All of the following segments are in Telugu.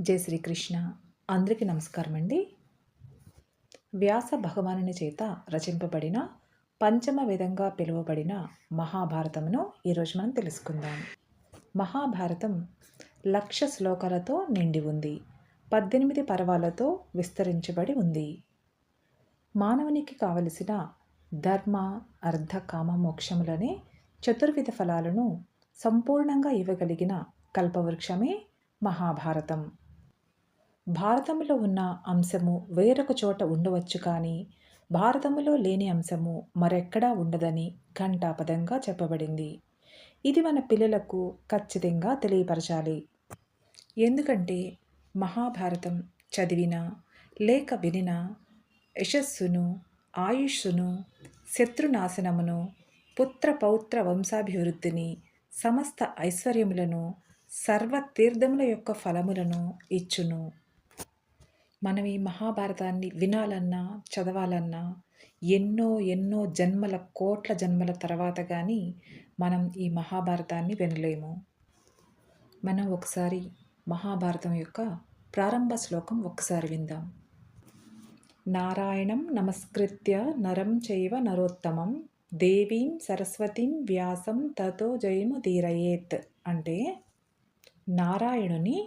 జై శ్రీకృష్ణ. అందరికీ నమస్కారం అండి. వ్యాస భగవానుని చేత రచింపబడిన పంచమ విధంగా పిలువబడిన మహాభారతమును ఈరోజు మనం తెలుసుకుందాం. మహాభారతం లక్ష శ్లోకాలతో నిండి ఉంది. పద్దెనిమిది పర్వాలతో విస్తరించబడి ఉంది. మానవునికి కావలసిన ధర్మ అర్ధ కామ మోక్షములనే చతుర్విధ ఫలాలను సంపూర్ణంగా ఇవ్వగలిగిన కల్పవృక్షమే మహాభారతం. భారతంలో ఉన్న అంశము వేరొక చోట ఉండవచ్చు కానీ భారతములో లేని అంశము మరెక్కడా ఉండదని ఘంటాపదంగా చెప్పబడింది. ఇది మన పిల్లలకు ఖచ్చితంగా తెలియపరచాలి. ఎందుకంటే మహాభారతం చదివిన లేక వినిన యశస్సును ఆయుష్ను శత్రునాశనమును పుత్ర పౌత్ర వంశాభివృద్ధిని సమస్త ఐశ్వర్యములను సర్వ తీర్థముల యొక్క ఫలములను ఇచ్చును. మనం ఈ మహాభారతాన్ని వినాలన్నా చదవాలన్నా ఎన్నో ఎన్నో జన్మల కోట్ల జన్మల తర్వాత కానీ మనం ఈ మహాభారతాన్ని వినలేము. మనం ఒకసారి మహాభారతం యొక్క ప్రారంభ శ్లోకం ఒకసారి విందాం. నారాయణం నమస్కృత్య నరం చైవ నరోత్తమం దేవీం సరస్వతిం వ్యాసం తతో జయము తీరయేత్ అంటే నారాయణుని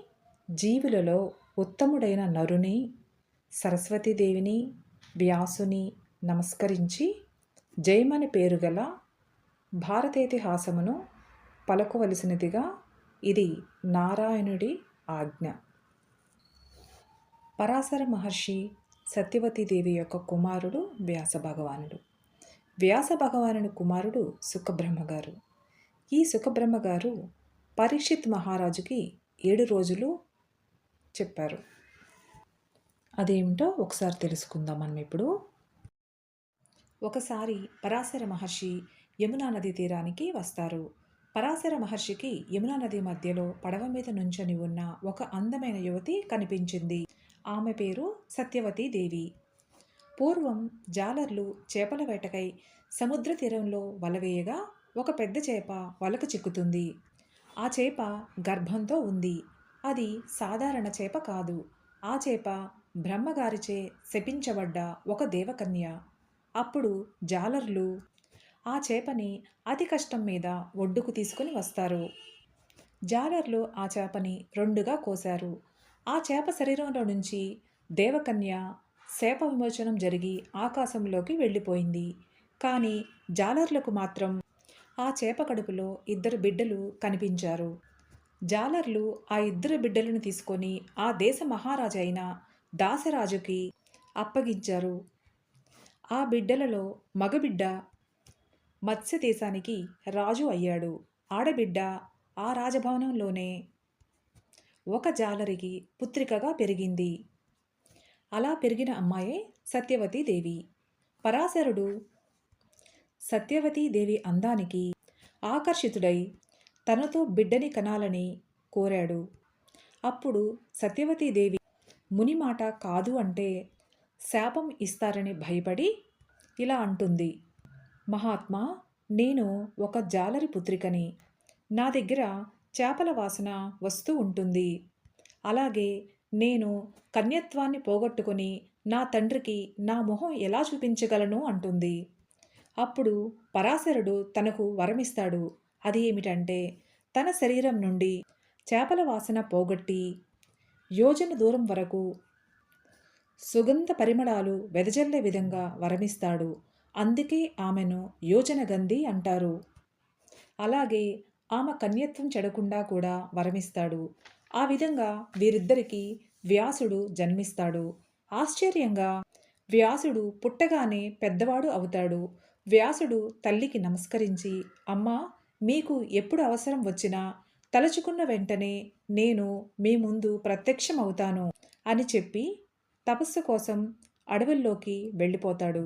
జీవులలో ఉత్తముడైన నరుని సరస్వతీదేవిని వ్యాసుని నమస్కరించి జయమని పేరు గల భారతేతిహాసమును పలుకవలసినదిగా ఇది నారాయణుడి ఆజ్ఞ. పరాశర మహర్షి సత్యవతీదేవి యొక్క కుమారుడు వ్యాస భగవానుడు వ్యాస భగవానుని కుమారుడు సుఖబ్రహ్మగారు. ఈ సుఖబ్రహ్మగారు పరీక్షిత్ మహారాజుకి ఏడు రోజులు చెప్పారు. అదేమిటో ఒకసారి తెలుసుకుందాం మనం ఇప్పుడు. ఒకసారి పరాశర మహర్షి యమునా నది తీరానికి వస్తారు. పరాశర మహర్షికి యమునా నది మధ్యలో పడవ మీద నుంచని ఉన్న ఒక అందమైన యువతి కనిపించింది. ఆమె పేరు సత్యవతీ దేవి. పూర్వం జాలర్లు చేపల వేటకై సముద్ర తీరంలో వలవేయగా ఒక పెద్ద చేప వలకు చిక్కుతుంది. ఆ చేప గర్భంతో ఉంది. అది సాధారణ చేప కాదు. ఆ చేప బ్రహ్మగారిచే శపించబడ్డ ఒక దేవకన్య. అప్పుడు జాలర్లు ఆ చేపని అతి కష్టం మీద ఒడ్డుకు తీసుకుని వస్తారు. జాలర్లు ఆ చేపని రెండుగా కోశారు. ఆ చేప శరీరంలో నుంచి దేవకన్య శాప విమోచనం జరిగి ఆకాశంలోకి వెళ్ళిపోయింది. కానీ జాలర్లకు మాత్రం ఆ చేప కడుపులో ఇద్దరు బిడ్డలు కనిపించారు. జాలర్లు ఆ ఇద్దరు బిడ్డలను తీసుకొని ఆ దేశ మహారాజు అయిన దాసరాజుకి అప్పగించారు. ఆ బిడ్డలలో మగబిడ్డ మత్స్య దేశానికి రాజు అయ్యాడు. ఆడబిడ్డ ఆ రాజభవనంలోనే ఒక జాలరికి పుత్రికగా పెరిగింది. అలా పెరిగిన అమ్మాయే సత్యవతీదేవి పరాశరుడు సత్యవతీదేవి అందానికి ఆకర్షితుడై తనతో బిడ్డని కనాలని కోరాడు. అప్పుడు సత్యవతీదేవి ముని మాట కాదు అంటే శాపం ఇస్తారని భయపడి ఇలా అంటుంది. మహాత్మా నేను ఒక జాలరి పుత్రికని. నా దగ్గర చేపల వాసన వస్తూ ఉంటుంది. అలాగే నేను కన్యత్వాన్ని పోగొట్టుకొని నా తండ్రికి నా మొహం ఎలా చూపించగలను? అంటుంది. అప్పుడు పరాశరుడు తనకు వరమిస్తాడు. అది ఏమిటంటే తన శరీరం నుండి చేపల వాసన పోగొట్టి యోజన దూరం వరకు సుగంధ పరిమళాలు వెదజల్లే విధంగా వరమిస్తాడు. అందుకే ఆమెను యోజన గంధి అంటారు. అలాగే ఆమె కన్యత్వం చెడకుండా కూడా వరమిస్తాడు. ఆ విధంగా వీరిద్దరికీ వ్యాసుడు జన్మిస్తాడు. ఆశ్చర్యంగా వ్యాసుడు పుట్టగానే పెద్దవాడు అవుతాడు. వ్యాసుడు తల్లికి నమస్కరించి అమ్మా మీకు ఎప్పుడు అవసరం వచ్చినా తలుచుకున్న వెంటనే నేను మీ ముందు ప్రత్యక్షమవుతాను అని చెప్పి తపస్సు కోసం అడవుల్లోకి వెళ్ళిపోతాడు.